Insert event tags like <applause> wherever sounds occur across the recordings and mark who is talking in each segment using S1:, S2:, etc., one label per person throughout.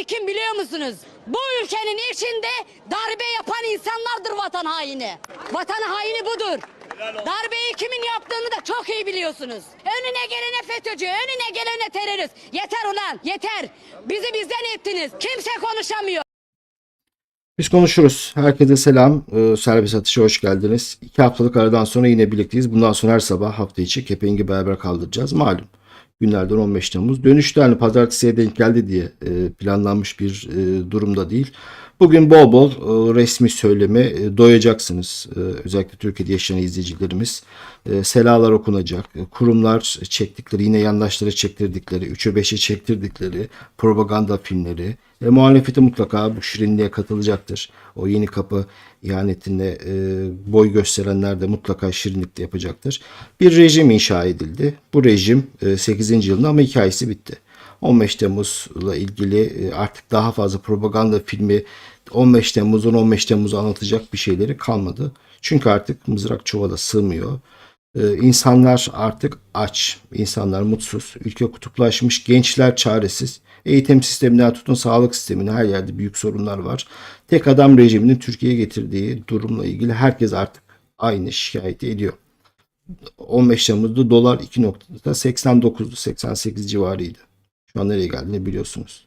S1: haini kim biliyor musunuz? Bu ülkenin içinde darbe yapan insanlardır vatan haini. Vatan haini budur. Darbeyi kimin yaptığını da çok iyi biliyorsunuz. Önüne gelene FETÖ'cü, önüne gelene terörist. Yeter ulan, yeter. Bizi bizden ettiniz. Kimse konuşamıyor.
S2: Biz konuşuruz. Herkese selam. Ee, Servis Atış'a hoş geldiniz. İki haftalık aradan sonra yine birlikteyiz. Bundan sonra her sabah hafta içi kepengi beraber kaldıracağız. Malum günlerden 15 Temmuz. Dönüşte hani pazartesiye denk geldi diye e, planlanmış bir e, durumda değil. Bugün bol bol e, resmi söyleme e, doyacaksınız. E, özellikle Türkiye'de yaşayan izleyicilerimiz. E, selalar okunacak. E, kurumlar çektikleri, yine yandaşları çektirdikleri, 3'e 5'e çektirdikleri propaganda filmleri. E, muhalefeti mutlaka bu şirinliğe katılacaktır. O yeni kapı ihanetine e, boy gösterenler de mutlaka şirinlikte yapacaktır. Bir rejim inşa edildi. Bu rejim e, 8. yılında ama hikayesi bitti. 15 Temmuz'la ilgili e, artık daha fazla propaganda filmi 15 Temmuz'un 15 Temmuz'u anlatacak bir şeyleri kalmadı. Çünkü artık mızrak çuvala sığmıyor. Ee, insanlar artık aç, insanlar mutsuz, ülke kutuplaşmış, gençler çaresiz. Eğitim sisteminden tutun sağlık sistemine her yerde büyük sorunlar var. Tek adam rejiminin Türkiye'ye getirdiği durumla ilgili herkes artık aynı şikayeti ediyor. 15 Temmuz'da dolar 2.89'du, 88 civarıydı. Şu an nereye geldiğini biliyorsunuz.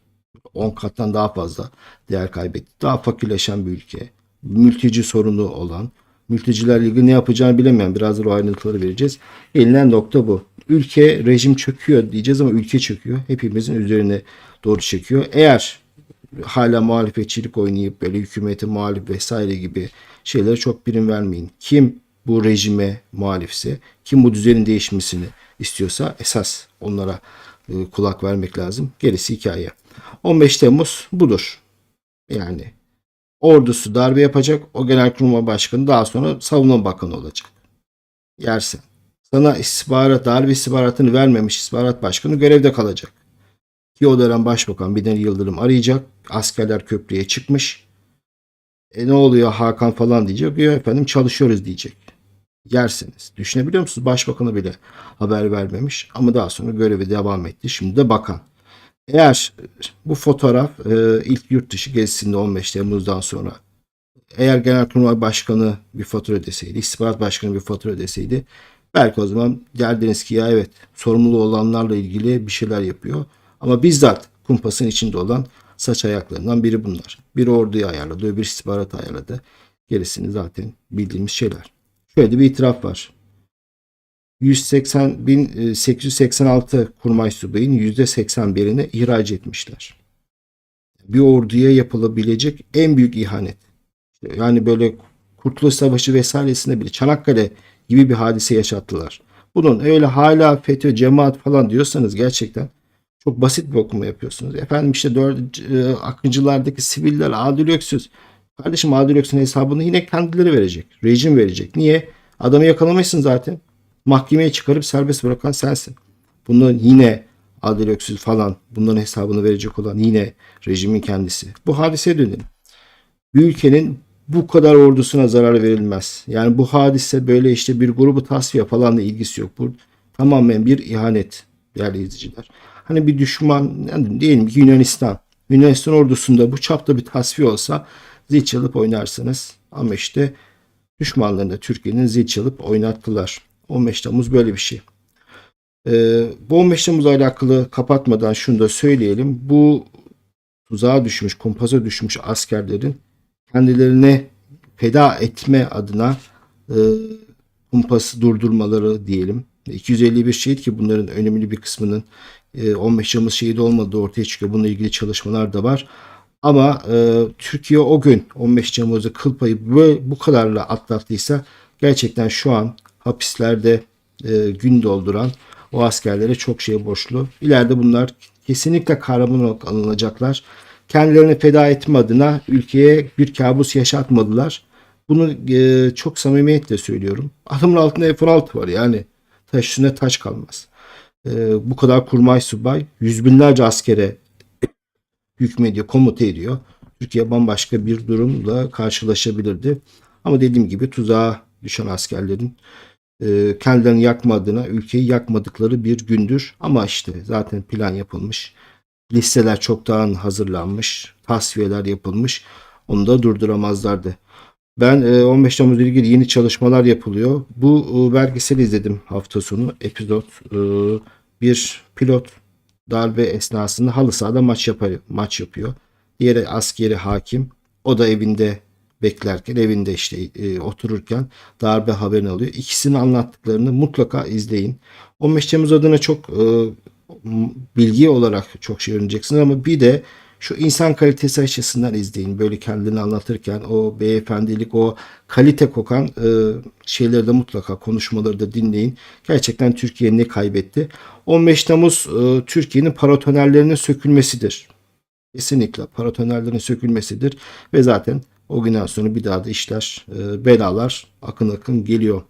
S2: 10 kattan daha fazla değer kaybetti. Daha fakirleşen bir ülke. Mülteci sorunu olan, mültecilerle ilgili ne yapacağını bilemeyen biraz da ayrıntıları vereceğiz. Gelinen nokta bu. Ülke rejim çöküyor diyeceğiz ama ülke çöküyor. Hepimizin üzerine doğru çekiyor. Eğer hala muhalefetçilik oynayıp böyle hükümete muhalif vesaire gibi şeylere çok birim vermeyin. Kim bu rejime muhalifse, kim bu düzenin değişmesini istiyorsa esas onlara e, kulak vermek lazım. Gerisi hikaye. 15 Temmuz budur. Yani ordusu darbe yapacak. O genelkurmay başkanı daha sonra savunma bakanı olacak. Yersen. Sana istihbarat, darbe istihbaratını vermemiş istihbarat başkanı görevde kalacak. Ki o dönem başbakan Binali Yıldırım arayacak. Askerler köprüye çıkmış. E ne oluyor Hakan falan diyecek. Ya efendim çalışıyoruz diyecek. Yersiniz. Düşünebiliyor musunuz? Başbakanı bile haber vermemiş. Ama daha sonra görevi devam etti. Şimdi de bakan. Eğer bu fotoğraf e, ilk yurt dışı gezisinde 15 Temmuz'dan sonra eğer Genelkurmay Başkanı bir fatura ödeseydi, istihbarat başkanı bir fatura ödeseydi belki o zaman derdiniz ki ya evet sorumlu olanlarla ilgili bir şeyler yapıyor. Ama bizzat kumpasın içinde olan saç ayaklarından biri bunlar. Bir orduyu ayarladı, öbür istihbarat ayarladı. Gerisini zaten bildiğimiz şeyler. Şöyle bir itiraf var. 180 1886 kurmay subayın %81'ini ihraç etmişler. Bir orduya yapılabilecek en büyük ihanet. Yani böyle Kurtuluş Savaşı vesairesinde bile Çanakkale gibi bir hadise yaşattılar. Bunun öyle hala FETÖ, cemaat falan diyorsanız gerçekten çok basit bir okuma yapıyorsunuz. Efendim işte dört, e, Akıncılardaki siviller Adil Öksüz. Kardeşim Adil Öksüz'ün hesabını yine kendileri verecek. Rejim verecek. Niye? Adamı yakalamışsın zaten. Mahkemeye çıkarıp serbest bırakan sensin. Bunu yine Adil Öksüz falan bunların hesabını verecek olan yine rejimin kendisi. Bu hadiseye dönelim. Bir ülkenin bu kadar ordusuna zarar verilmez. Yani bu hadise böyle işte bir grubu tasfiye falanla ilgisi yok. Bu tamamen bir ihanet değerli izleyiciler. Hani bir düşman yani diyelim ki Yunanistan. Yunanistan ordusunda bu çapta bir tasfiye olsa zil çalıp oynarsınız. Ama işte düşmanlarını Türkiye'nin zil çalıp oynattılar. 15 Temmuz böyle bir şey. Ee, bu 15 Temmuz'la alakalı kapatmadan şunu da söyleyelim. Bu tuzağa düşmüş, kumpaza düşmüş askerlerin kendilerine feda etme adına e, kumpası durdurmaları diyelim. 251 şehit ki bunların önemli bir kısmının e, 15 Temmuz şehidi olmadığı ortaya çıkıyor. Bununla ilgili çalışmalar da var. Ama e, Türkiye o gün 15 Temmuz'da kıl payı böyle, bu kadarla atlattıysa gerçekten şu an hapislerde e, gün dolduran o askerlere çok şey borçlu. İleride bunlar kesinlikle kahraman olarak alınacaklar. Kendilerini feda etme adına ülkeye bir kabus yaşatmadılar. Bunu e, çok samimiyetle söylüyorum. Adamın altında F-16 var yani. Taş üstüne taş kalmaz. E, bu kadar kurmay subay yüz binlerce askere hükmediyor, komuta ediyor. Türkiye bambaşka bir durumla karşılaşabilirdi. Ama dediğim gibi tuzağa düşen askerlerin e, kendilerini yakmadığına, ülkeyi yakmadıkları bir gündür. Ama işte zaten plan yapılmış. Listeler çoktan hazırlanmış, tasfiyeler yapılmış. Onu da durduramazlardı. Ben e, 15 Temmuz ile ilgili yeni çalışmalar yapılıyor. Bu e, belgeseli izledim hafta sonu. Epizod e, bir pilot darbe esnasında halı sahada maç yapıyor. Maç yapıyor. Diğeri askeri hakim. O da evinde beklerken, evinde işte e, otururken darbe haberini alıyor. İkisinin anlattıklarını mutlaka izleyin. 15 Temmuz adına çok e, bilgi olarak çok şey öğreneceksiniz ama bir de şu insan kalitesi açısından izleyin. Böyle kendini anlatırken o beyefendilik, o kalite kokan e, şeyleri de mutlaka konuşmaları da dinleyin. Gerçekten Türkiye ne kaybetti? 15 Temmuz e, Türkiye'nin paratonerlerinin sökülmesidir. Kesinlikle paratonerlerin sökülmesidir ve zaten o günden sonra bir daha da işler, e, belalar akın akın geliyor.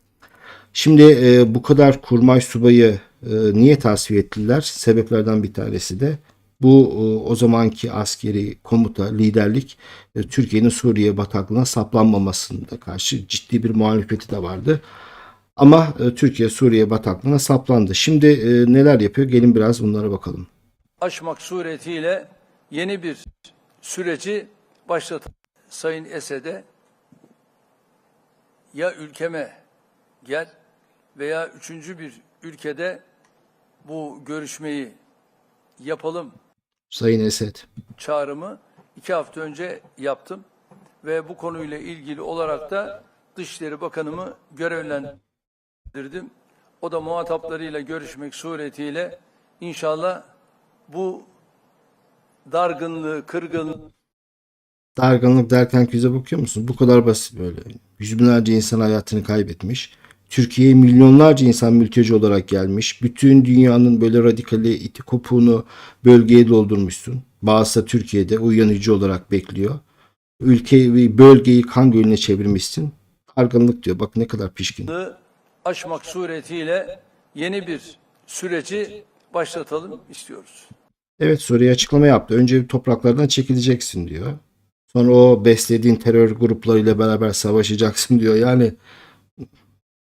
S2: Şimdi e, bu kadar kurmay subayı e, niye tasfiye ettiler? Sebeplerden bir tanesi de bu e, o zamanki askeri komuta, liderlik e, Türkiye'nin Suriye bataklığına saplanmamasında karşı ciddi bir muhalefeti de vardı. Ama e, Türkiye Suriye bataklığına saplandı. Şimdi e, neler yapıyor? Gelin biraz bunlara bakalım.
S3: aşmak suretiyle yeni bir süreci başlatan Sayın Esed'e ya ülkeme gel veya üçüncü bir ülkede bu görüşmeyi yapalım
S2: Sayın Esed.
S3: çağrımı iki hafta önce yaptım ve bu konuyla ilgili olarak da Dışişleri Bakanımı görevlendirdim. O da muhataplarıyla görüşmek suretiyle inşallah bu dargınlığı, kırgınlığı
S2: Dargınlık derken yüze bakıyor musun? Bu kadar basit böyle. Yüz binlerce insan hayatını kaybetmiş. Türkiye'ye milyonlarca insan mülteci olarak gelmiş. Bütün dünyanın böyle radikali iti kopuğunu bölgeye doldurmuşsun. Bazısı Türkiye'de uyanıcı olarak bekliyor. Ülkeyi, bölgeyi kan gölüne çevirmişsin. Dargınlık diyor. Bak ne kadar pişkin.
S3: aşmak suretiyle yeni bir süreci başlatalım istiyoruz.
S2: Evet Suriye açıklama yaptı. Önce topraklardan çekileceksin diyor. Sonra o beslediğin terör gruplarıyla beraber savaşacaksın diyor. Yani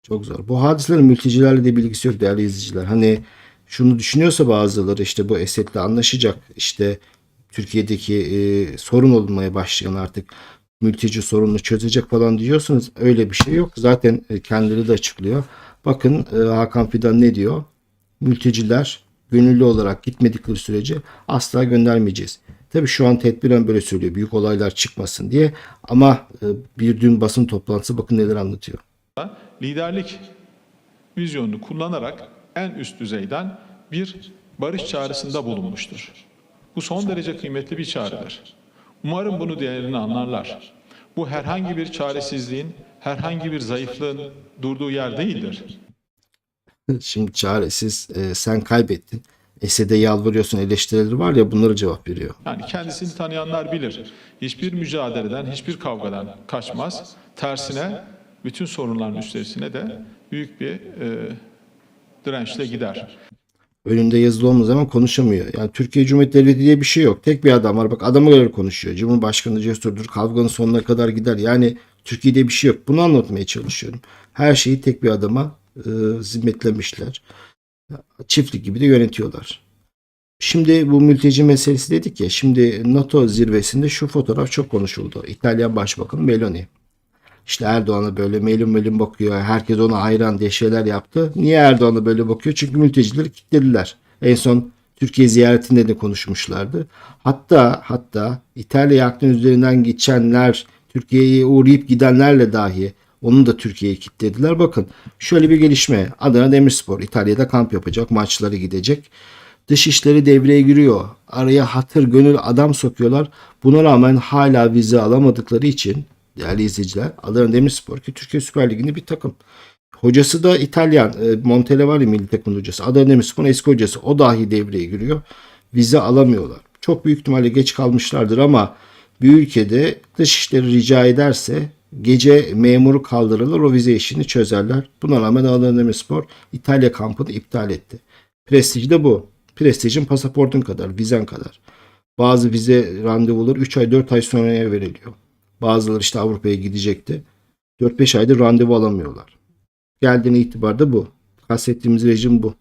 S2: çok zor. Bu hadiselerin mültecilerle de bilgisi yok değerli izleyiciler. Hani şunu düşünüyorsa bazıları işte bu Esed'le anlaşacak. İşte Türkiye'deki e, sorun olmaya başlayan artık mülteci sorununu çözecek falan diyorsunuz. Öyle bir şey yok. Zaten e, kendileri de açıklıyor. Bakın e, Hakan Fidan ne diyor? Mülteciler gönüllü olarak gitmedikleri sürece asla göndermeyeceğiz. Tabii şu an tedbiren böyle söylüyor. Büyük olaylar çıkmasın diye. Ama e, bir dün basın toplantısı bakın neler anlatıyor.
S4: liderlik vizyonunu kullanarak en üst düzeyden bir barış çağrısında bulunmuştur. Bu son derece kıymetli bir çağrıdır. Umarım bunu diğerlerini anlarlar. Bu herhangi bir çaresizliğin, herhangi bir zayıflığın durduğu yer değildir.
S2: Şimdi çaresiz e, sen kaybettin. Esed'e yalvarıyorsun eleştirileri var ya bunlara cevap veriyor.
S4: Yani kendisini tanıyanlar bilir. Hiçbir mücadeleden, hiçbir kavgadan kaçmaz. Tersine bütün sorunların üstesine de büyük bir e, dirençle gider.
S2: Önünde yazılı olmadığı zaman konuşamıyor. Yani Türkiye Cumhuriyeti Devleti diye bir şey yok. Tek bir adam var. Bak adama göre konuşuyor. Cumhurbaşkanı cesurdur. Kavganın sonuna kadar gider. Yani Türkiye'de bir şey yok. Bunu anlatmaya çalışıyorum. Her şeyi tek bir adama e, zimmetlemişler. Çiftlik gibi de yönetiyorlar. Şimdi bu mülteci meselesi dedik ya. Şimdi NATO zirvesinde şu fotoğraf çok konuşuldu. İtalyan Başbakanı Meloni. İşte Erdoğan'a böyle melun melun bakıyor. Herkes ona hayran diye şeyler yaptı. Niye Erdoğan'a böyle bakıyor? Çünkü mültecileri kilitlediler. En son Türkiye ziyaretinde de konuşmuşlardı. Hatta hatta İtalya aklın üzerinden geçenler, Türkiye'ye uğrayıp gidenlerle dahi onu da Türkiye'ye kilitlediler. Bakın şöyle bir gelişme. Adana Demirspor İtalya'da kamp yapacak. Maçları gidecek. Dışişleri devreye giriyor. Araya hatır gönül adam sokuyorlar. Buna rağmen hala vize alamadıkları için değerli izleyiciler Adana Demirspor ki Türkiye Süper Ligi'nde bir takım. Hocası da İtalyan. E, Montella var ya milli takımın hocası. Adana Demirspor'un eski hocası. O dahi devreye giriyor. Vize alamıyorlar. Çok büyük ihtimalle geç kalmışlardır ama bir ülkede dışişleri rica ederse gece memuru kaldırılır o vize işini çözerler. Buna rağmen Adana Demirspor İtalya kampını iptal etti. Prestij de bu. Prestijin pasaportun kadar, vizen kadar. Bazı vize randevuları 3 ay 4 ay sonraya veriliyor. Bazıları işte Avrupa'ya gidecekti. 4-5 aydır randevu alamıyorlar. Geldiğine itibar da bu. Kastettiğimiz rejim bu.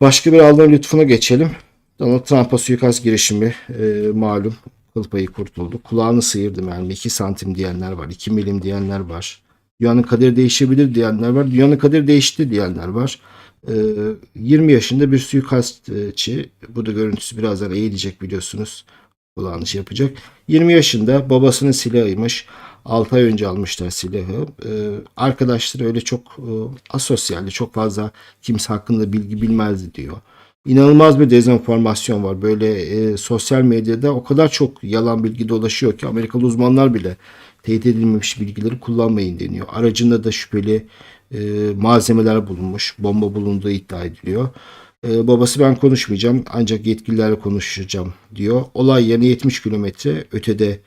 S2: Başka bir Allah'ın lütfuna geçelim. Donald Trump'a suikast girişimi e, malum kıl payı kurtuldu. Kulağını sıyırdı mermi. 2 santim diyenler var. 2 milim diyenler var. Dünyanın kaderi değişebilir diyenler var. Dünyanın kaderi değişti diyenler var. E, 20 yaşında bir suikastçı. Bu da görüntüsü birazdan eğilecek biliyorsunuz. Kulağını şey yapacak. 20 yaşında babasının silahıymış. 6 ay önce almışlar silahı. Ee, arkadaşları öyle çok e, asosyaldi. Çok fazla kimse hakkında bilgi bilmezdi diyor. İnanılmaz bir dezenformasyon var. Böyle e, sosyal medyada o kadar çok yalan bilgi dolaşıyor ki Amerikalı uzmanlar bile teyit edilmemiş bilgileri kullanmayın deniyor. Aracında da şüpheli e, malzemeler bulunmuş. Bomba bulunduğu iddia ediliyor. E, babası ben konuşmayacağım ancak yetkililerle konuşacağım diyor. Olay yerine 70 kilometre ötede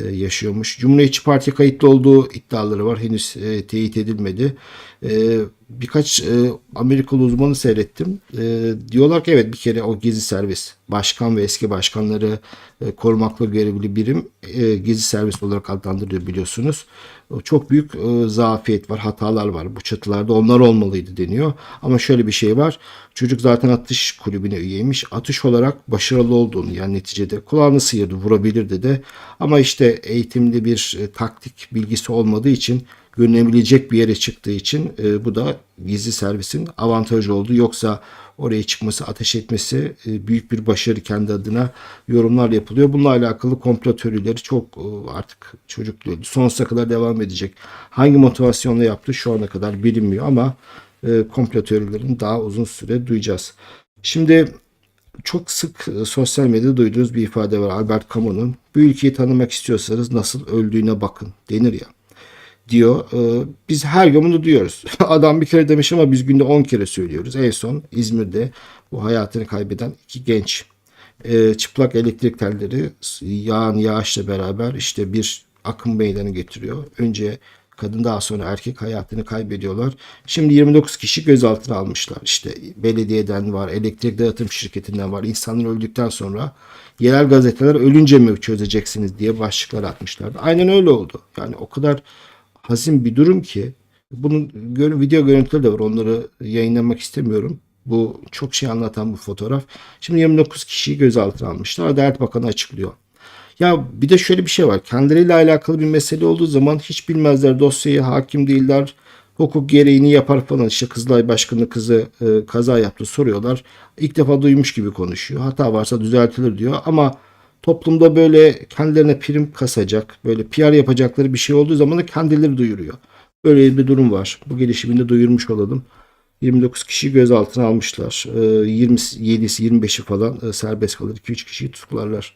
S2: e, yaşıyormuş. Cumhuriyetçi Parti kayıtlı olduğu iddiaları var. Henüz e, teyit edilmedi. E, birkaç e, Amerikalı uzmanı seyrettim. E, diyorlar ki evet bir kere o gizli servis başkan ve eski başkanları e, korumakla görevli birim e, gizli servis olarak adlandırılıyor biliyorsunuz. O Çok büyük e, zafiyet var, hatalar var. Bu çatılarda onlar olmalıydı deniyor. Ama şöyle bir şey var. Çocuk zaten atış kulübüne üyeymiş. Atış olarak başarılı olduğunu yani neticede kulağını sıyırdı, vurabilirdi de. Ama işte eğitimli bir e, taktik bilgisi olmadığı için görünebilecek bir yere çıktığı için e, bu da gizli servisin avantajı oldu. Yoksa oraya çıkması, ateş etmesi e, büyük bir başarı kendi adına yorumlar yapılıyor. Bununla alakalı komplo teorileri çok e, artık çocuk diyordu. Sonsuza kadar devam edecek. Hangi motivasyonla yaptı şu ana kadar bilinmiyor ama e, komplo teorilerini daha uzun süre duyacağız. Şimdi çok sık e, sosyal medyada duyduğunuz bir ifade var Albert Camus'un. Bu ülkeyi tanımak istiyorsanız nasıl öldüğüne bakın denir ya diyor. Ee, biz her gün bunu duyuyoruz. <laughs> Adam bir kere demiş ama biz günde 10 kere söylüyoruz. En son İzmir'de bu hayatını kaybeden iki genç e, çıplak elektrik telleri yağan yağışla beraber işte bir akım meydana getiriyor. Önce kadın daha sonra erkek hayatını kaybediyorlar. Şimdi 29 kişi gözaltına almışlar. İşte belediyeden var, elektrik dağıtım şirketinden var. İnsanlar öldükten sonra yerel gazeteler ölünce mi çözeceksiniz diye başlıklar atmışlardı. Aynen öyle oldu. Yani o kadar hazin bir durum ki bunun video görüntüleri de var. Onları yayınlamak istemiyorum. Bu çok şey anlatan bu fotoğraf. Şimdi 29 kişiyi gözaltına almışlar. Adalet Bakanı açıklıyor. Ya bir de şöyle bir şey var. Kendileriyle alakalı bir mesele olduğu zaman hiç bilmezler dosyayı, hakim değiller. Hukuk gereğini yapar falan. İşte Kızılay Başkanı kızı e, kaza yaptı soruyorlar. İlk defa duymuş gibi konuşuyor. Hata varsa düzeltilir diyor ama toplumda böyle kendilerine prim kasacak, böyle PR yapacakları bir şey olduğu zaman da kendileri duyuruyor. Böyle bir durum var. Bu gelişimini duyurmuş olalım. 29 kişi gözaltına almışlar. Ee, 27'si 25'i falan e, serbest kalır. 2-3 kişiyi tutuklarlar.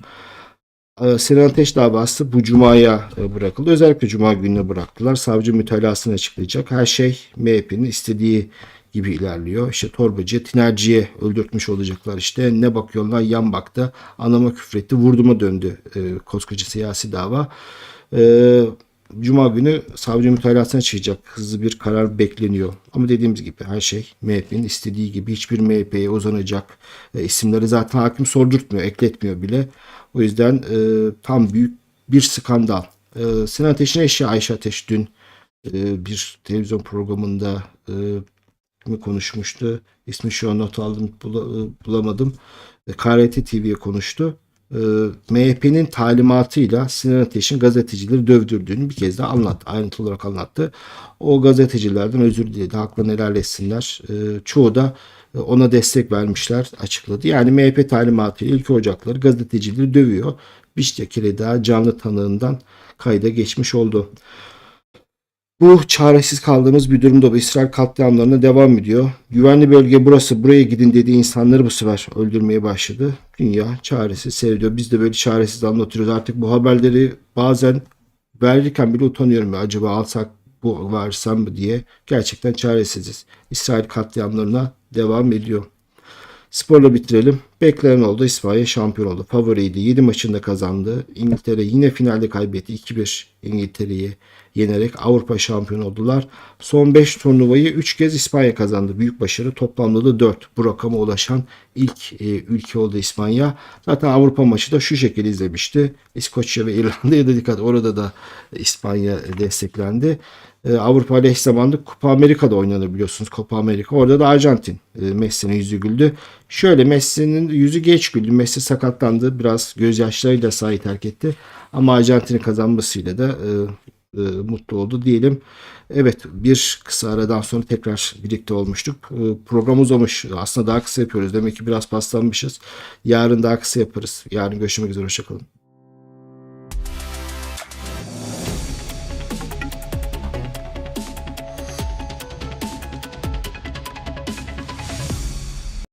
S2: Ee, Sinan Ateş davası bu cumaya e, bırakıldı. Özellikle cuma gününe bıraktılar. Savcı mütalasını açıklayacak. Her şey MHP'nin istediği gibi ilerliyor. İşte torbacı tinerciye öldürtmüş olacaklar işte. Ne bakıyorlar yan baktı. Anama küfretti. Vurduma döndü e, koskoca siyasi dava. E, Cuma günü savcı mütalasına çıkacak. Hızlı bir karar bekleniyor. Ama dediğimiz gibi her şey MHP'nin istediği gibi hiçbir MHP'ye uzanacak e, isimleri zaten hakim sordurtmuyor, ekletmiyor bile. O yüzden e, tam büyük bir skandal. E, Sinan Ateş'in eşi Ayşe Ateş dün e, bir televizyon programında e, mi konuşmuştu? İsmi şu an not aldım bula- bulamadım. E, KRT TV'ye konuştu. E, MHP'nin talimatıyla Sinan Ateş'in gazetecileri dövdürdüğünü bir kez daha anlattı. Ayrıntılı olarak anlattı. O gazetecilerden özür diledi. Haklarını helal etsinler. E, çoğu da ona destek vermişler açıkladı. Yani MHP talimatıyla ilk ocakları gazetecileri dövüyor. Bir kere daha canlı tanığından kayda geçmiş oldu. Bu çaresiz kaldığımız bir durumda bu İsrail katliamlarına devam ediyor. Güvenli bölge burası buraya gidin dediği insanları bu sefer öldürmeye başladı. Dünya çaresiz seyrediyor. Biz de böyle çaresiz anlatıyoruz. Artık bu haberleri bazen verirken bile utanıyorum. Ya, acaba alsak bu varsam mı diye. Gerçekten çaresiziz. İsrail katliamlarına devam ediyor. Sporla bitirelim. Beklenen oldu. İspanya şampiyon oldu. Favoriydi. 7 maçında kazandı. İngiltere yine finalde kaybetti. 2-1 İngiltere'yi yenerek Avrupa şampiyonu oldular. Son 5 turnuvayı 3 kez İspanya kazandı. Büyük başarı. Toplamda da 4. Bu rakama ulaşan ilk e, ülke oldu İspanya. Zaten Avrupa maçı da şu şekilde izlemişti. İskoçya ve İrlanda'ya da dikkat. Orada da İspanya desteklendi. E, Avrupa ile eş zamanlı Kupa Amerika'da oynanır biliyorsunuz. Copa Amerika. Orada da Arjantin. E, Messi'nin yüzü güldü. Şöyle Messi'nin yüzü geç güldü. Messi sakatlandı. Biraz gözyaşlarıyla sahayı terk etti. Ama Arjantin'in kazanmasıyla da e, e, mutlu oldu diyelim. Evet bir kısa aradan sonra tekrar birlikte olmuştuk. E, program uzamış. Aslında daha kısa yapıyoruz. Demek ki biraz paslanmışız. Yarın daha kısa yaparız. Yarın görüşmek üzere. Hoşçakalın.